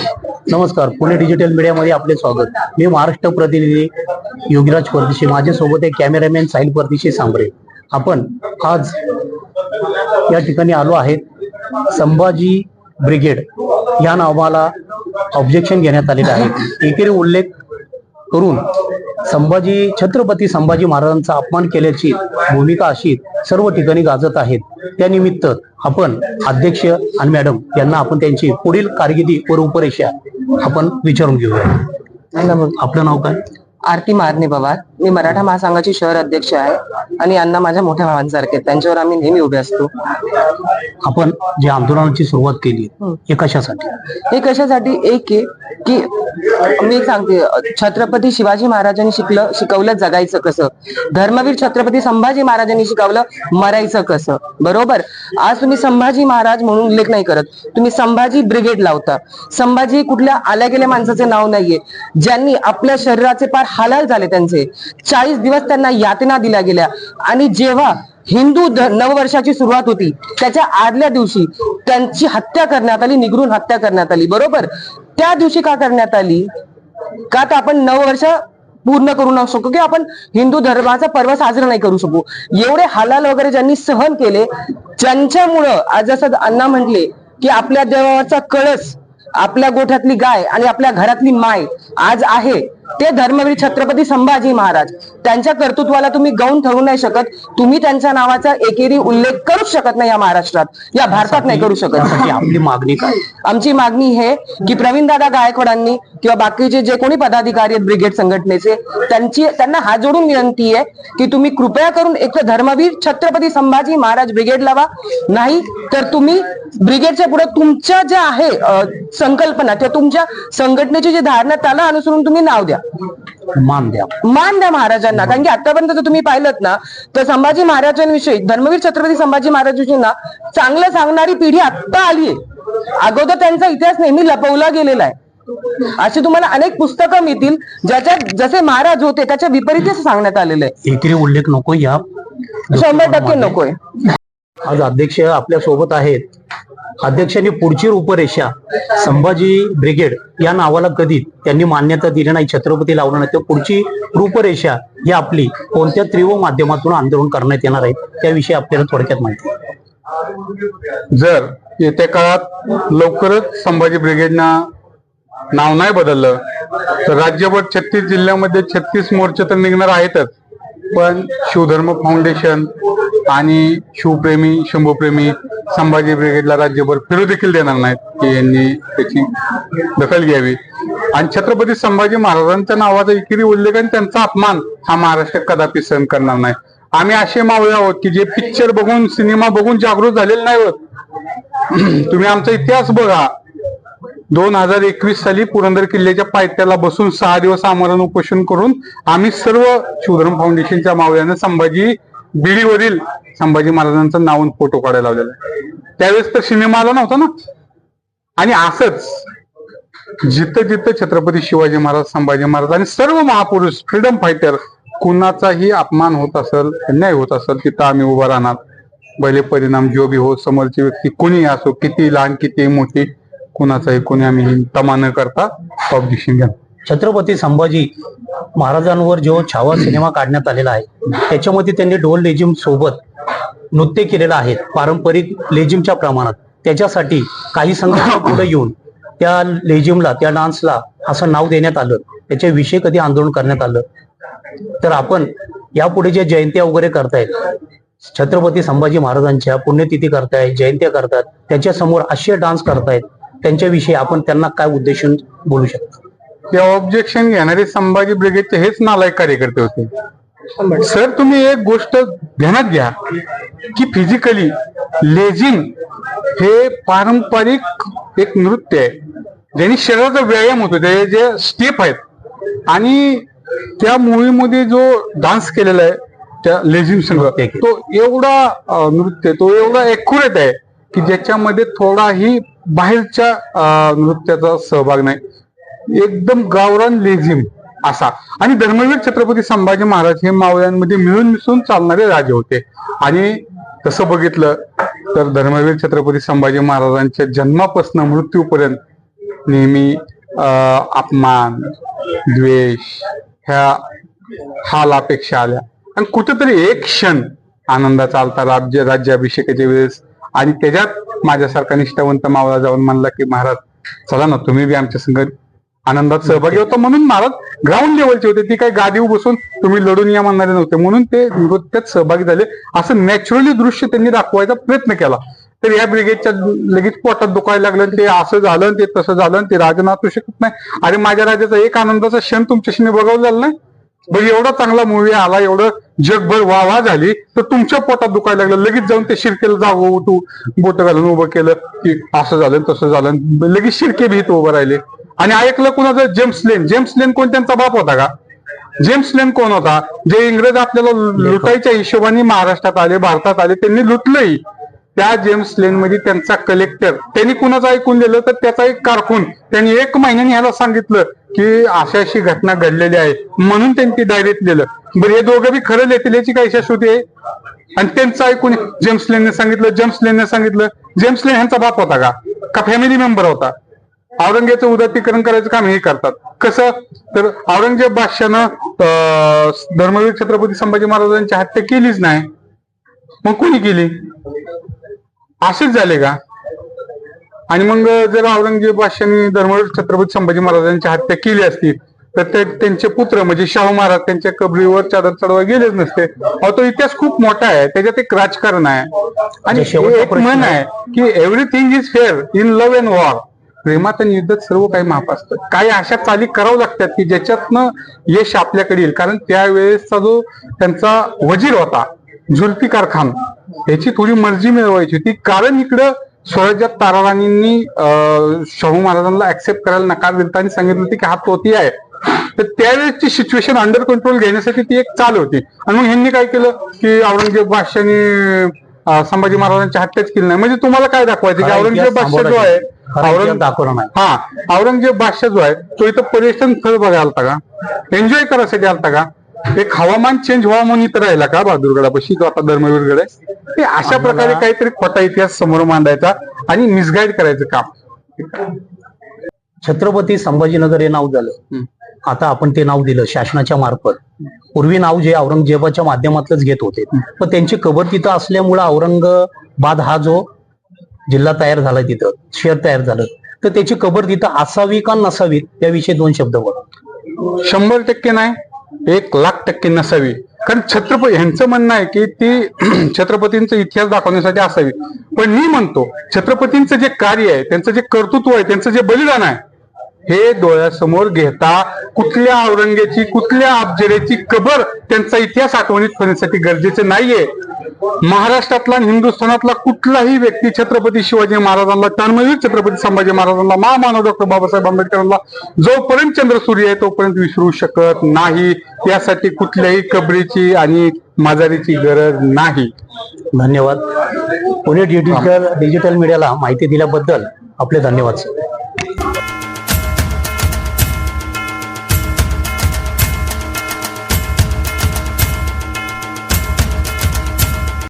नमस्कार. पुणे डिजिटल मीडियामध्ये आपले स्वागत. मी महाराष्ट्र प्रतिनिधी योगीराज परदेशी. माझ्यासोबत आहे कॅमेरामॅन साहिल परदेशी सांबरे. आपण आज या ठिकाणी आलो आहेत. संभाजी ब्रिगेड या नावाला ऑब्जेक्शन घेण्यात आलेलं आहे. एकेरी उल्लेख करून संभाजी छत्रपती संभाजी महाराजांचा अपमान केल्याची भूमिका अशी सर्व ठिकाणी गाजत आहेत. त्यानिमित्त आपण अध्यक्ष आणि मॅडम यांना आपण त्यांची पुढील कारकिर्दी व रूपरेषा आपण विचारून घेऊया. आपलं नाव काय? आरती मारणे पवार मी मराठा महासंघाची शहर अध्यक्ष आहे आणि यांना माझ्या मोठ्या भावांसारखे. त्यांच्यावर आम्ही नेहमी उभे असतो. आपण जे आंदोलनाची सुरुवात केली हे. कशासाठी? हे कशासाठी? एक आहे की मी एक सांगते छत्रपती शिवाजी महाराजांनी शिकलं शिकवलं जगायचं कसं? धर्मवीर छत्रपती संभाजी महाराजांनी शिकवलं मरायचं कसं? बरोबर? आज तुम्ही संभाजी महाराज म्हणून उल्लेख नाही करत. तुम्ही संभाजी ब्रिगेड लावता. संभाजी कुठल्या आल्या गेल्या माणसाचे नाव नाहीये. ज्यांनी आपल्या शरीराचे पार हालाल झाले त्यांचे. चाळीस दिवस त्यांना यातना दिल्या गेल्या. आणि जेव्हा हिंदू नववर्षाची सुरुवात होती त्याच्या आदल्या दिवशी त्यांची हत्या करण्यात आली निगरून हत्या करण्यात आली. बरोबर? त्या दिवशी का करण्यात आली? का तर आपण नववर्ष पूर्ण करू न शकू की आपण हिंदू धर्माचा पर्व साजरा नाही करू शकू? एवढे हालाल वगैरे ज्यांनी सहन केले ज्यांच्यामुळं आज जसं अण्णा म्हटले की आपल्या देवाचा कळस आपल्या गोठ्यातली गाय आणि आपल्या घरातली माय आज आहे. ते धर्मवीर छत्रपती संभाजी महाराज. त्यांच्या कर्तृत्वाला तुम्ही गौण ठरू नाही शकत. तुम्ही त्यांच्या नावाचा एकेरी उल्लेख करूच शकत नाही या महाराष्ट्रात. या भारतात नाही करू शकत. आपली मागणी काय? आमची मागणी हे की प्रवीणदादा गायकवाडांनी किंवा बाकीचे जे कोणी पदाधिकारी आहेत ब्रिगेड संघटनेचे त्यांची त्यांना हात जोडून विनंती आहे की तुम्ही कृपया करून एक तर धर्मवीर छत्रपती संभाजी महाराज ब्रिगेड लावा. नाही तर तुम्ही ब्रिगेडच्या पुढे तुमच्या ज्या आहे संकल्पना त्या तुमच्या संघटनेची जी धारणा त्याला अनुसरून तुम्ही नाव द्या. मान द्या. मान द्या महाराजांना. कारण की आतापर्यंत जर तुम्ही पाहिलं ना तर संभाजी महाराजांविषयी धर्मवीर छत्रपती संभाजी महाराजांविषयी ना चांगलं सांगणारी पिढी आत्ता आलीये अगोदर त्यांचा इतिहास नेहमी लपवला गेलेला आहे. अशी तुम्हाला अनेक पुस्तकं मिळतील ज्याच्यात जसे महाराज होते त्याच्या विपरीत असं सांगण्यात आलेलं आहे. एकेरी उल्लेख नको या शंभर टक्के नकोय. आज अध्यक्ष आपल्यासोबत आहेत. अध्यक्षांनी पुढची रूपरेषा संभाजी ब्रिगेड या नावाला कधी त्यांनी मान्यता दिली नाही छत्रपती लावलं नाही तर पुढची रूपरेषा ही आपली कोणत्या तीव्र माध्यमातून आंदोलन करण्यात येणार आहे त्याविषयी आपल्याला थोडक्यात माहिती जर येत्या काळात लवकरच संभाजी ब्रिगेडना नाव नाही बदललं तर राज्यभर छत्तीस जिल्ह्यामध्ये छत्तीस मोर्चे तर निघणार आहेतच. पण शिवधर्म फाउंडेशन आणि शिवप्रेमी शंभूप्रेमी संभाजी ब्रिगेडला राज्यभर फिरू देखील देणार नाहीत की यांनी त्याची दखल घ्यावी. आणि छत्रपती संभाजी महाराजांच्या नावाचा इकिरी उल्लेख आणि त्यांचा अपमान हा महाराष्ट्र कदापि सहन करणार नाही. आम्ही असे मावळे आहोत की जे पिक्चर बघून सिनेमा बघून जागृत झालेले नाही होत. तुम्ही आमचा इतिहास बघा. दोन हजार एकवीस साली पुरंदर किल्ल्याच्या पायथ्याला बसून सहा दिवस आमरण उपोषण करून आम्ही सर्व शिवधर्म फाउंडेशनच्या मावळ्यानं संभाजी बिडीवरील संभाजी महाराजांचं नावून फोटो काढायला लावलेला आहे. त्यावेळेस तर सिनेमा आला नव्हता ना? आणि असंच जिथं जिथं छत्रपती शिवाजी महाराज संभाजी महाराज आणि सर्व महापुरुष फ्रीडम फायटर कुणाचाही अपमान होत असेल अन्याय होत असेल तिथं आम्ही उभा राहणार. पहिले परिणाम जो बी हो समोरची व्यक्ती कोणी असो किती लहान किती मोठी कुणाचाही कोणी आम्ही तमा न करता ऑब्जेक्शन घ्या छत्रपती संभाजी महाराजांवर जो छावा सिनेमा काढण्यात आलेला आहे त्याच्यामध्ये त्यांनी ढोल लेझिम सोबत नृत्य केलेलं आहे पारंपरिक लेझिमच्या प्रमाणात. त्याच्यासाठी काही संघटना पुढे येऊन त्या लेझिमला त्या डान्सला असं नाव देण्यात आलं. त्याच्याविषयी कधी आंदोलन करण्यात आलं. तर आपण यापुढे जे जयंत्या वगैरे करतायत छत्रपती संभाजी महाराजांच्या पुण्यतिथी करतायत जयंत्या करतात त्याच्यासमोर असे डान्स करतायत त्यांच्याविषयी आपण त्यांना काय उद्देशून बोलू शकतो? या ऑब्जेक्शन घेणारे संभाजी ब्रिगेडचे हेच नालायक कार्यकर्ते होते. सर तुम्ही एक गोष्ट ध्यानात घ्या की फिजिकली लेझिम हे पारंपरिक एक नृत्य आहे. ज्यांनी शरीराचा व्यायाम होतो ते जे स्टेप आहेत. आणि त्या मूवीमध्ये जो डान्स केलेला आहे त्या लेझिम संघ. तो एवढा नृत्य तो एवढा एक्युरेट आहे की ज्याच्यामध्ये थोडाही बाहेरच्या नृत्याचा सहभाग नाही. एकदम गावरान लेझिम असा. आणि धर्मवीर छत्रपती संभाजी महाराज हे मावळ्यांमध्ये मिळून मिसळून चालणारे राजे होते. आणि तसं बघितलं तर धर्मवीर छत्रपती संभाजी महाराजांच्या जन्मापासून मृत्यूपर्यंत नेहमी अपमान द्वेष ह्या हाल अपेक्षा आल्या. आणि कुठेतरी एक क्षण आनंदाचा आलता राज्य राज्याभिषेकाच्या वेळेस आणि त्याच्यात माझ्यासारखा निष्ठावंत मावळा जाऊन म्हणला की महाराज चला ना तुम्ही बी आमच्या संग आनंदात सहभागी होता म्हणून महाराज ग्राउंड लेवलचे होते. ती काही गादीव बसून तुम्ही लढून या म्हणणारे नव्हते. म्हणून ते नृत्यात सहभागी झाले. असं नॅचरली दृश्य त्यांनी दाखवायचा प्रयत्न केला. तर या ब्रिगेडच्या लगेच पोटात दुखायला लागलं ते असं झालं ते तसं झालं ते राजा नाचू शकत नाही. अरे माझ्या राजाचा एक आनंदाचा क्षण तुमच्याशी बघावं झालं नाही. बघ एवढा चांगला मूवी आला एवढं जगभर वा वा झाली तर तुमच्या पोटात दुखायला लागलं. लगेच जाऊन ते शिरकेला जागो उठू बोट घालून उभं केलं की असं झालं तसं झालं लगेच शिरके भीत उभं राहिले. आणि ऐकलं कुणाचं जेम्स लेन. जेम्स लेन कोण त्यांचा बाप होता का? जेम्स लेन कोण होता? जे इंग्रज आपल्याला लुटायच्या हिशोबाने महाराष्ट्रात आले भारतात आले त्यांनी लुटलंही. त्या जेम्स लेन मध्ये त्यांचा कलेक्टर त्यांनी कुणाचं ऐकून दिलं? तर त्याचा एक कारकून. त्यांनी एक महिन्याने ह्याला सांगितलं की अशी अशी घटना घडलेली आहे. म्हणून त्यांनी ती डायरीत लिहिलं बरं हे दोघं बी खरं लिहितील याची काही शाश्वती आहे? आणि त्यांचं ऐकून जेम्स लेनने सांगितलं जेम्स लेनने सांगितलं. जेम्स लेन ह्यांचा बाप होता का? का फॅमिली मेंबर होता? औरंगजेबचं उदात्तीकरण करायचं काम हे करतात. कसं? तर औरंगजेब बादशानं धर्मवीर छत्रपती संभाजी महाराजांची हत्या केलीच नाही. मग कोणी केली? असेच झाले का? आणि मग जर औरंगजेब बादशाने धर्मवीर छत्रपती संभाजी महाराजांची हत्या केली असती तर ते त्यांचे पुत्र म्हणजे शाहू महाराज त्यांच्या कबरीवर चादर चढवा गेलेच नसते. तो इतिहास खूप मोठा आहे. त्याच्यात एक राजकारण आहे. आणि म्हणजे एक म्हण आहे. आहे की everything is fair in love and war प्रेमात आणि युद्धात सर्व काही माफ असतं. काही अशा चाली करावं लागतात की ज्याच्यातनं यश आपल्याकडे येईल. कारण त्यावेळेसचा जो त्यांचा वजीर होता झुल्फिकार खान याची थोडी मर्जी मिळवायची होती. कारण इकडं स्वराज्यात ताराराणींनी अं, शाहू महाराजांना ऍक्सेप्ट करायला नकार दिला आणि सांगितलं होतं की हा तोती आहे. तर त्यावेळेसची सिच्युएशन अंडर कंट्रोल घेण्यासाठी ती एक चाल होती. आणि मग ह्यांनी काय केलं की औरंगजेब बादशाने संभाजी महाराजांची हत्याच केली नाही. म्हणजे तुम्हाला काय दाखवायचं? की औरंगजेब बादशाह जो आहे दाखवला नाही. हा औरंगजेब बादशाह जो आहे तो इथं पर्यटन स्थळ बघायला आलता का? एन्जॉय करायसाठी आलता का? एक हवामान चेंज व्हावं म्हणून इथं राहिला का बहादूरगडापाशी तो आता धर्मवीरगड आहे? ते अशा प्रकारे काहीतरी खोटा इतिहास समोर मांडायचा आणि मिसगाईड करायचं काम. छत्रपती संभाजीनगर हे नाव झालं. आता आपण ते नाव दिलं शासनाच्या मार्फत. पूर्वी नाव जे औरंगजेबाच्या माध्यमातलंच घेत होते. पण त्यांची कबर तिथं असल्यामुळं औरंगाबाद हा जो जिल्हा तयार झाला तिथं शहर तयार झालं. तर त्याची कबर तिथं असावी का नसावी त्याविषयी दोन शब्द बोला. शंभर टक्के नाही एक लाख टक्के नसावी. कारण छत्रपती ह्यांचं म्हणणं आहे की ती छत्रपतींचा इतिहास दाखवण्यासाठी असावी. पण मी म्हणतो छत्रपतींचं जे कार्य आहे त्यांचं जे कर्तृत्व आहे त्यांचं जे बलिदान आहे हे डोळ्यासमोर घेता कुठल्या औरंगेची कुठल्या अफजरेची कबर त्यांचा इतिहास आठवणीत ठेवण्यासाठी गरजेचे नाहीये. महाराष्ट्रातला हिंदुस्थानातला कुठलाही व्यक्ती छत्रपती शिवाजी महाराजांना कर्मवीर छत्रपती संभाजी महाराजांना महामानव डॉक्टर बाबासाहेब आंबेडकरांना जोपर्यंत चंद्र सूर्य आहे तोपर्यंत विसरू शकत नाही. त्यासाठी कुठल्याही कबरीची आणि माजारीची गरज नाही. धन्यवाद. पुणे डिजिटल डिजिटल मीडियाला माहिती दिल्याबद्दल आपले धन्यवाद सर.